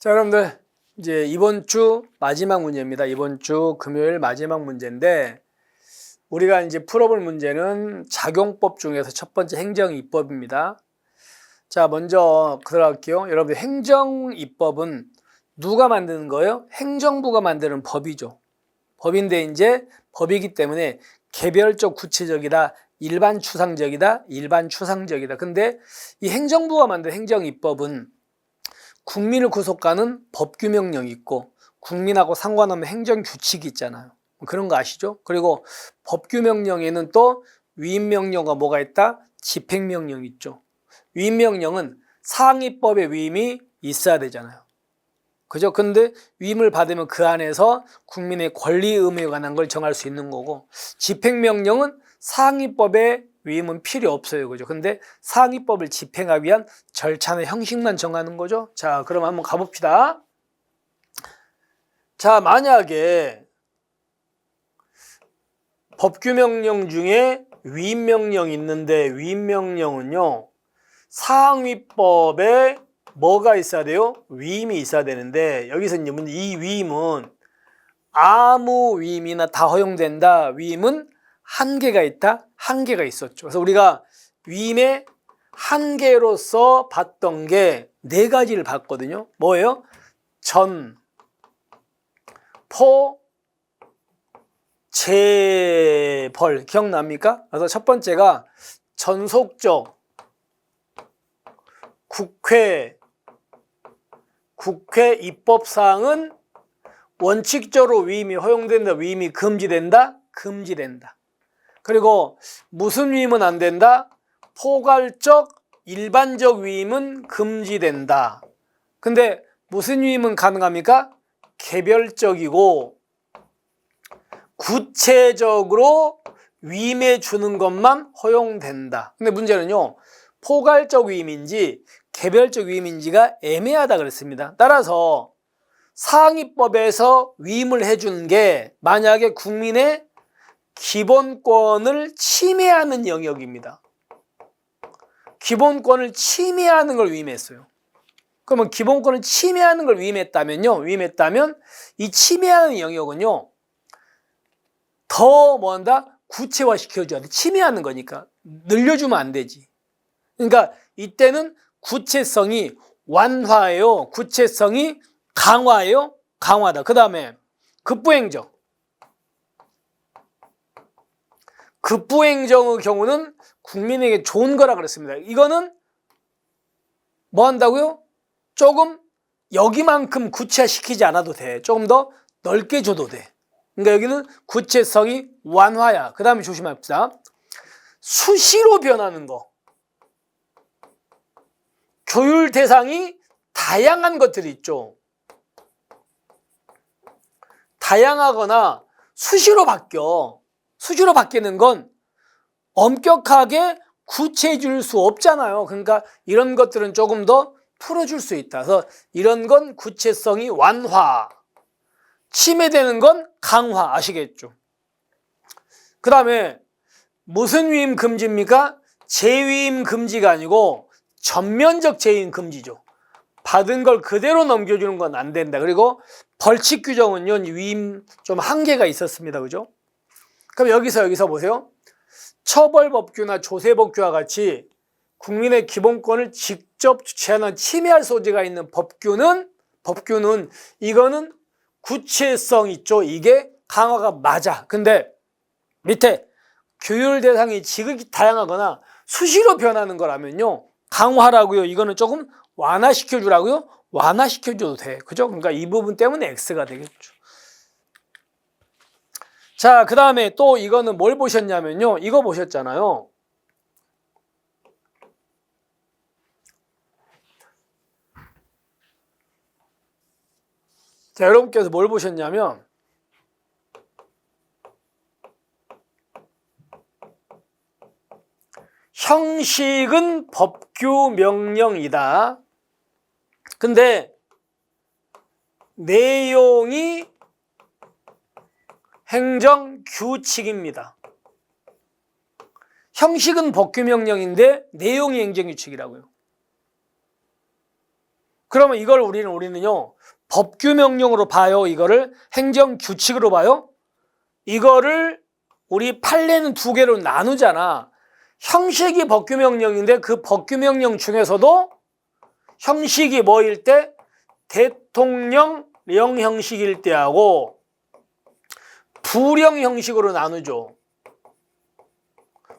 자, 여러분들 이제 이번 주 마지막 문제입니다. 이번 주 금요일 마지막 문제인데 우리가 이제 풀어볼 문제는 작용법 중에서 첫 번째 행정입법입니다. 자, 먼저 들어갈게요. 여러분들 행정입법은 누가 만드는 거예요? 행정부가 만드는 법이죠. 법인데 이제 법이기 때문에 개별적 구체적이다, 일반 추상적이다, 일반 추상적이다. 근데 이 행정부가 만든 행정입법은 국민을 구속하는 법규명령이 있고 국민하고 상관없는 행정규칙이 있잖아요. 뭐 그런 거 아시죠? 그리고 법규명령에는 또 위임명령과 뭐가 있다? 집행명령이 있죠. 위임명령은 상위법의 위임이 있어야 되잖아요. 그죠? 근데 위임을 받으면 그 안에서 국민의 권리 의무에 관한 걸 정할 수 있는 거고 집행명령은 상위법의 위임은 필요 없어요. 그죠? 근데 상위법을 집행하기 위한 절차나 형식만 정하는 거죠. 자, 그럼 한번 가봅시다. 자, 만약에 법규명령 중에 위임명령이 있는데 위임명령은요, 상위법에 뭐가 있어야 돼요? 위임이 있어야 되는데 여기서 이제 이 위임은 아무 위임이나 다 허용된다. 위임은 한계가 있다. 한계가 있었죠. 그래서 우리가 위임의 한계로서 봤던 게 네 가지를 봤거든요. 뭐예요? 전, 포, 재벌 기억납니까? 그래서 첫 번째가 전속적 국회 국회 입법 사항은 원칙적으로 위임이 허용된다, 위임이 금지된다, 금지된다. 그리고 무슨 위임은 안 된다? 포괄적 일반적 위임은 금지된다. 근데 무슨 위임은 가능합니까? 개별적이고 구체적으로 위임해 주는 것만 허용된다. 근데 문제는요. 포괄적 위임인지 개별적 위임인지가 애매하다 그랬습니다. 따라서 상위법에서 위임을 해준 게 만약에 국민의 기본권을 침해하는 영역입니다. 기본권을 침해하는 걸 위임했어요. 그러면 기본권을 침해하는 걸 위임했다면요. 위임했다면 이 침해하는 영역은요. 더 뭔다? 구체화 시켜줘야 돼. 침해하는 거니까. 늘려주면 안 되지. 그러니까 이때는 구체성이 완화예요. 구체성이 강화예요. 강화다. 그 다음에 급부행정. 급부행정의 경우는 국민에게 좋은 거라 그랬습니다. 이거는 뭐 한다고요? 조금 여기만큼 구체화시키지 않아도 돼. 조금 더 넓게 줘도 돼. 그러니까 여기는 구체성이 완화야. 그 다음에 조심합시다. 수시로 변하는 거. 조율 대상이 다양한 것들이 있죠. 다양하거나 수시로 바뀌어. 수시로 바뀌는 건 엄격하게 구체해 줄 수 없잖아요. 그러니까 이런 것들은 조금 더 풀어줄 수 있다. 그래서 이런 건 구체성이 완화. 침해되는 건 강화. 아시겠죠? 그 다음에 무슨 위임 금지입니까? 재위임 금지가 아니고 전면적 재임 금지죠. 받은 걸 그대로 넘겨주는 건 안 된다. 그리고 벌칙 규정은요, 위임 좀 한계가 있었습니다. 그죠? 그럼 여기서 여기서 보세요. 처벌법규나 조세법규와 같이 국민의 기본권을 직접 주체하는 침해할 소지가 있는 법규는 법규는 이거는 구체성 있죠. 이게 강화가 맞아. 근데 밑에 규율 대상이 지극히 다양하거나 수시로 변하는 거라면요. 강화라고요. 이거는 조금 완화시켜 주라고요. 완화시켜 줘도 돼. 그죠? 그러니까 이 부분 때문에 X가 되겠죠. 자, 그 다음에 또 이거는 뭘 보셨냐면요. 이거 보셨잖아요. 자, 여러분께서 뭘 보셨냐면, 형식은 법규 명령이다. 근데 내용이 행정 규칙입니다. 형식은 법규 명령인데 내용이 행정 규칙이라고요. 그러면 이걸 우리는 우리는요 법규 명령으로 봐요. 이거를 행정 규칙으로 봐요. 이거를 우리 판례는 두 개로 나누잖아. 형식이 법규 명령인데 그 법규 명령 중에서도 형식이 뭐일 때 대통령령 형식일 때하고 부령 형식으로 나누죠.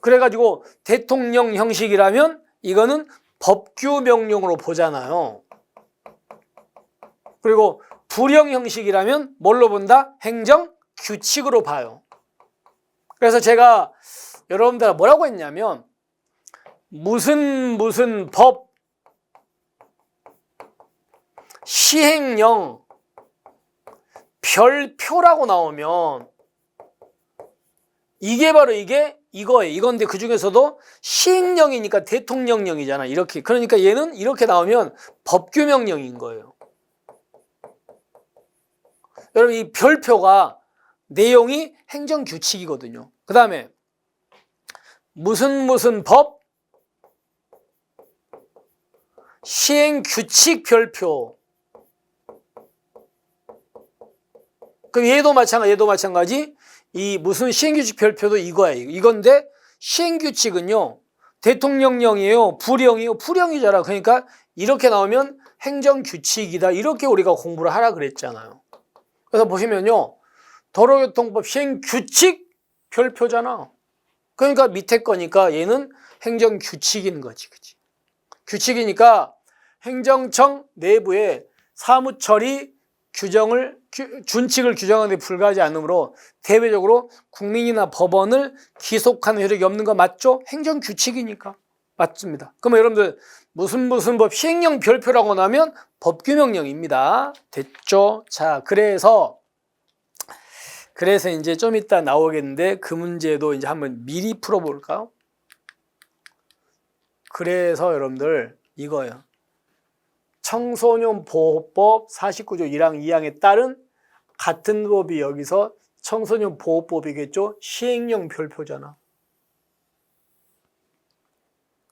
그래가지고 대통령 형식이라면 이거는 법규 명령으로 보잖아요. 그리고 불형 형식이라면 뭘로 본다? 행정 규칙으로 봐요. 그래서 제가 여러분들 뭐라고 했냐면 무슨 무슨 법 시행령 별표라고 나오면 이게 바로 이게 이거예요. 이건데 그 중에서도 시행령이니까 대통령령이잖아. 이렇게. 그러니까 얘는 이렇게 나오면 법규명령인 거예요. 여러분 이 별표가 내용이 행정규칙이거든요. 그 다음에 무슨 무슨 법 시행규칙 별표 그럼 얘도 마찬가지 얘도 마찬가지 이 무슨 시행규칙 별표도 이거예요. 이건데 시행규칙은요 대통령령이에요 불령이에요 불령이잖아. 그러니까 이렇게 나오면 행정규칙이다. 이렇게 우리가 공부를 하라 그랬잖아요. 그래서 보시면요. 도로교통법 시행규칙 별표잖아. 그러니까 밑에 거니까 얘는 행정규칙인 거지. 그치? 규칙이니까 행정청 내부에 사무처리 규정을 규- 준칙을 규정하는 데 불과하지 않으므로 대외적으로 국민이나 법원을 기속하는 효력이 없는 거 맞죠? 행정 규칙이니까 맞습니다. 그러면 여러분들 무슨 무슨 법 시행령 별표라고 나면 법규명령입니다. 됐죠? 자, 그래서 그래서 이제 좀 이따 나오겠는데 그 문제도 이제 한번 미리 풀어볼까요? 그래서 여러분들 이거예요. 청소년 보호법 49조 1항 2항에 따른 같은 법이 여기서 청소년 보호법이겠죠? 시행령 별표잖아.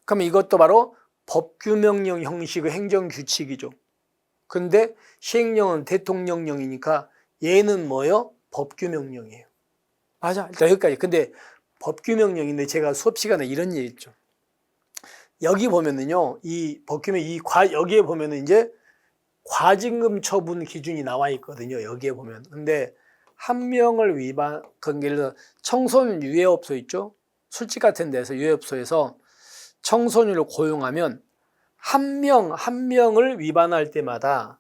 그럼 이것도 바로 법규명령 형식의 행정규칙이죠. 근데 시행령은 대통령령이니까 얘는 뭐요? 법규명령이에요. 맞아. 일단 여기까지. 근데 법규명령인데 제가 수업 시간에 이런 얘기 했죠. 여기 보면은요, 이 법규명, 이 과, 여기에 보면은 이제 과징금 처분 기준이 나와 있거든요. 여기에 보면. 근데 한 명을 위반, 그러니까 청소년 유해업소 있죠? 술집 같은 데서 유해업소에서 청소년을 고용하면 한 명, 한 명을 위반할 때마다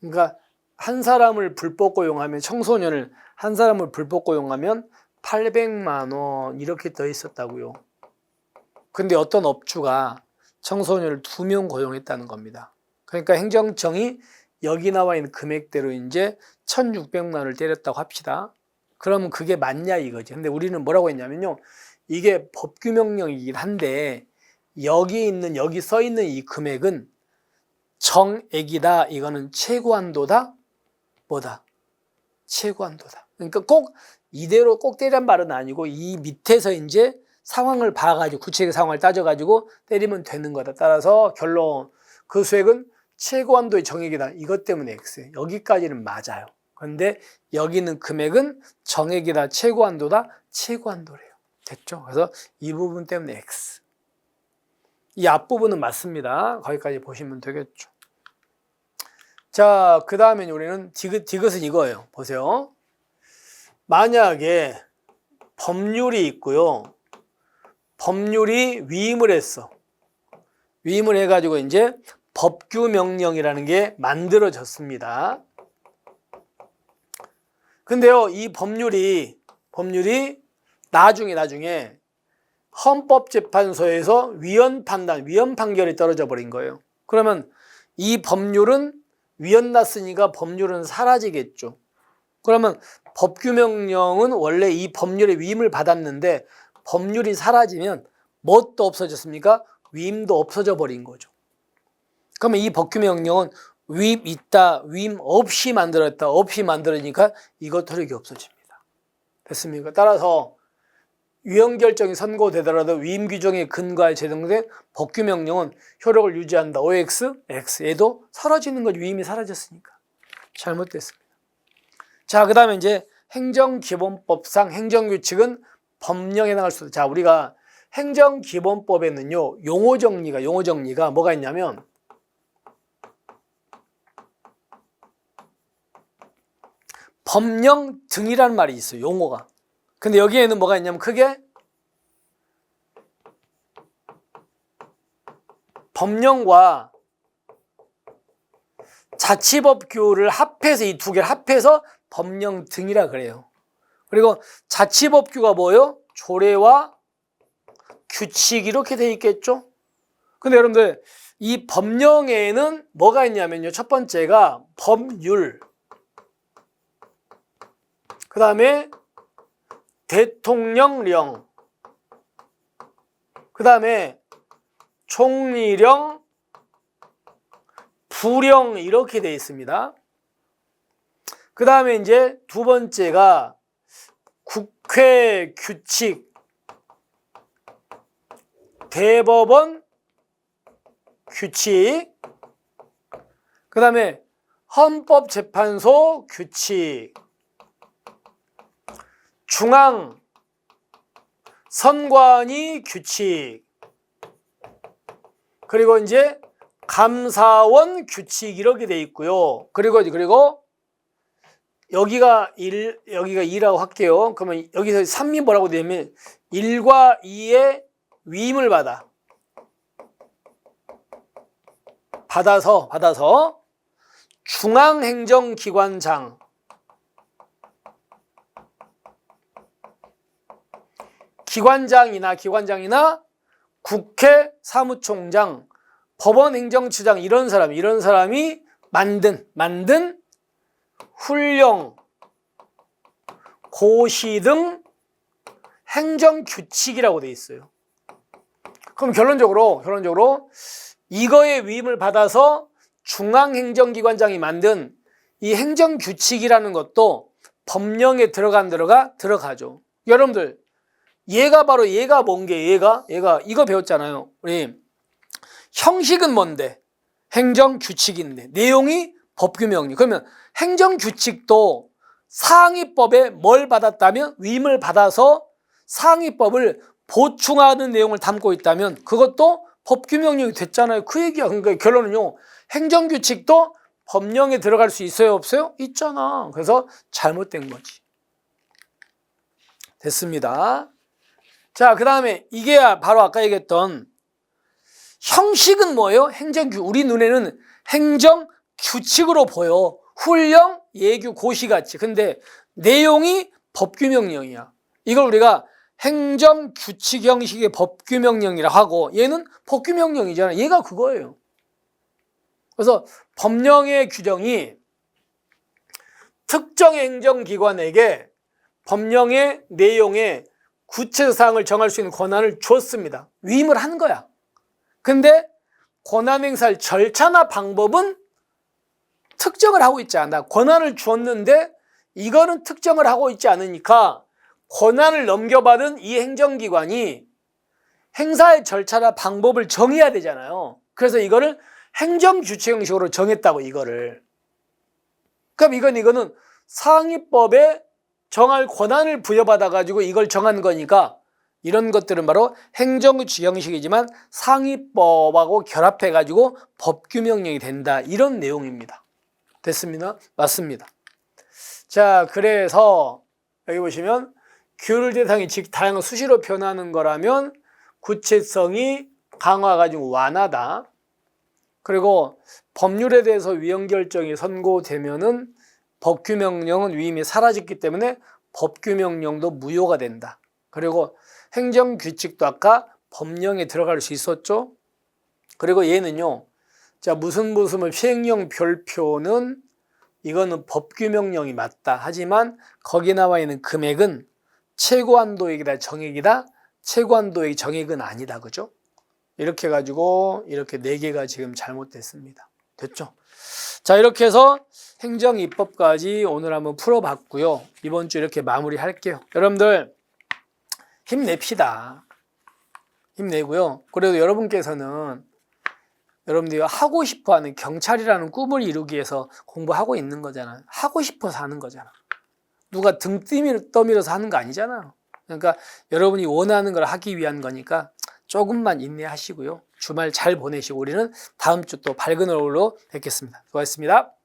그러니까 한 사람을 불법 고용하면 청소년을 한 사람을 불법 고용하면 800만 원 이렇게 더 있었다고요. 근데 어떤 업주가 청소년을 두 명 고용했다는 겁니다. 그러니까 행정청이 여기 나와 있는 금액대로 이제 1,600만 원을 때렸다고 합시다. 그러면 그게 맞냐 이거지. 근데 우리는 뭐라고 했냐면요. 이게 법규명령이긴 한데 여기 있는 여기 써 있는 이 금액은 정액이다. 이거는 최고한도다. 뭐다? 최고한도다. 그러니까 꼭 이대로 꼭 때리란 말은 아니고 이 밑에서 이제 상황을 봐가지고 구체적 상황을 따져가지고 때리면 되는 거다. 따라서 결론 그 수액은 최고한도의 정액이다. 이것 때문에 X. 여기까지는 맞아요. 그런데 여기 있는 금액은 정액이다. 최고한도다. 최고한도래요. 됐죠? 그래서 이 부분 때문에 X. 이 앞부분은 맞습니다. 거기까지 보시면 되겠죠. 자, 그 다음에 우리는 디귿, 디귿은 이거예요. 보세요. 만약에 법률이 있고요. 법률이 위임을 했어. 위임을 해가지고 이제 법규 명령이라는 게 만들어졌습니다. 근데요, 이 법률이, 법률이 나중에, 나중에 헌법재판소에서 위헌 판단, 위헌 판결이 떨어져 버린 거예요. 그러면 이 법률은 위헌 났으니까 법률은 사라지겠죠. 그러면 법규명령은 원래 이 법률의 위임을 받았는데 법률이 사라지면 뭣도 없어졌습니까? 위임도 없어져 버린 거죠. 그러면 이 법규명령은 위임 있다, 위임 없이 만들었다, 없이 만들으니까 이것 효력이 없어집니다. 됐습니까? 따라서 위헌 결정이 선고되더라도 위임 규정에 근거하여 제정된 법규 명령은 효력을 유지한다. OX, X. 얘도 사라지는 거죠. 위임이 사라졌으니까. 잘못됐습니다. 자, 그 다음에 이제 행정기본법상 행정규칙은 법령에 나갈 수 있다. 자, 우리가 행정기본법에는요, 용어 정리가, 용어 정리가 뭐가 있냐면, 법령 등이라는 말이 있어요, 용어가. 근데 여기에는 뭐가 있냐면 크게 법령과 자치법 규를 합해서 이 두 개를 합해서 법령 등이라 그래요. 그리고 자치법규가 뭐요? 조례와 규칙 이렇게 돼 있겠죠? 근데 여러분들 이 법령에는 뭐가 있냐면요. 첫 번째가 법률. 그 다음에 대통령령, 그 다음에 총리령, 부령 이렇게 되어 있습니다. 그 다음에 이제 두 번째가 국회 규칙, 대법원 규칙, 그 다음에 헌법재판소 규칙, 중앙 선관위 규칙 그리고 이제 감사원 규칙 이렇게 돼 있고요. 그리고 그리고 여기가 1 여기가 2라고 할게요. 그러면 여기서 3이 뭐라고 되냐면 1과 2의 위임을 받아 받아서 받아서 중앙행정기관장 기관장이나 기관장이나 국회 사무총장, 법원 행정처장 이런 사람 이런 사람이 만든 만든 훈령, 고시 등 행정 규칙이라고 돼 있어요. 그럼 결론적으로 결론적으로 이거의 위임을 받아서 중앙행정기관장이 만든 이 행정 규칙이라는 것도 법령에 들어간 들어가 들어가죠. 여러분들 얘가 바로 얘가 뭔 게 얘가 얘가 이거 배웠잖아요. 우리 형식은 뭔데? 행정 규칙인데 내용이 법규 명령. 그러면 행정 규칙도 상위법에 뭘 받았다면 위임을 받아서 상위법을 보충하는 내용을 담고 있다면 그것도 법규 명령이 됐잖아요. 그 얘기야. 그러니까 결론은요. 행정 규칙도 법령에 들어갈 수 있어요, 없어요? 있잖아. 그래서 잘못된 거지. 됐습니다. 자, 그 다음에 이게 바로 아까 얘기했던 형식은 뭐예요? 행정규. 우리 눈에는 행정 규칙으로 보여. 훈령, 예규, 고시 같이. 근데 내용이 법규명령이야. 이걸 우리가 행정 규칙 형식의 법규명령이라 하고 얘는 법규명령이잖아. 얘가 그거예요. 그래서 법령의 규정이 특정 행정기관에게 법령의 내용에 구체사항을 정할 수 있는 권한을 줬습니다. 위임을 한 거야. 근데 권한 행사할 절차나 방법은 특정을 하고 있지 않아. 권한을 줬는데 이거는 특정을 하고 있지 않으니까 권한을 넘겨받은 이 행정기관이 행사의 절차나 방법을 정해야 되잖아요. 그래서 이거를 행정규칙 형식으로 정했다고 이거를. 그럼 이건 이거는 상위법에 정할 권한을 부여받아 가지고 이걸 정한 거니까 이런 것들은 바로 행정규칙 형식이지만 상위법하고 결합해 가지고 법규 명령이 된다 이런 내용입니다. 됐습니다. 맞습니다. 자, 그래서 여기 보시면 규율 대상이 즉 다양한 수시로 변하는 거라면 구체성이 강화가 좀 완하다. 그리고 법률에 대해서 위헌 결정이 선고되면은 법규 명령은 위임이 사라졌기 때문에 법규 명령도 무효가 된다. 그리고 행정 규칙도 아까 법령에 들어갈 수 있었죠. 그리고 얘는요. 자, 무슨 무슨을 시행령 별표는 이거는 법규 명령이 맞다. 하지만 거기 나와 있는 금액은 최고한도액이다 정액이다. 최고한도액 정액은 아니다. 그죠? 이렇게 가지고 이렇게 네 개가 지금 잘못됐습니다. 됐죠? 자, 이렇게 해서 행정 입법까지 오늘 한번 풀어 봤고요. 이번 주 이렇게 마무리 할게요. 여러분들 힘냅시다. 힘내고요. 그래도 여러분께서는 여러분들이 하고 싶어 하는 경찰이라는 꿈을 이루기 위해서 공부하고 있는 거잖아요. 하고 싶어서 하는 거잖아. 누가 등 떠밀- 떠밀어서 하는 거 아니잖아요. 그러니까 여러분이 원하는 걸 하기 위한 거니까 조금만 인내하시고요. 주말 잘 보내시고 우리는 다음 주 또 밝은 얼굴로 뵙겠습니다. 수고하셨습니다.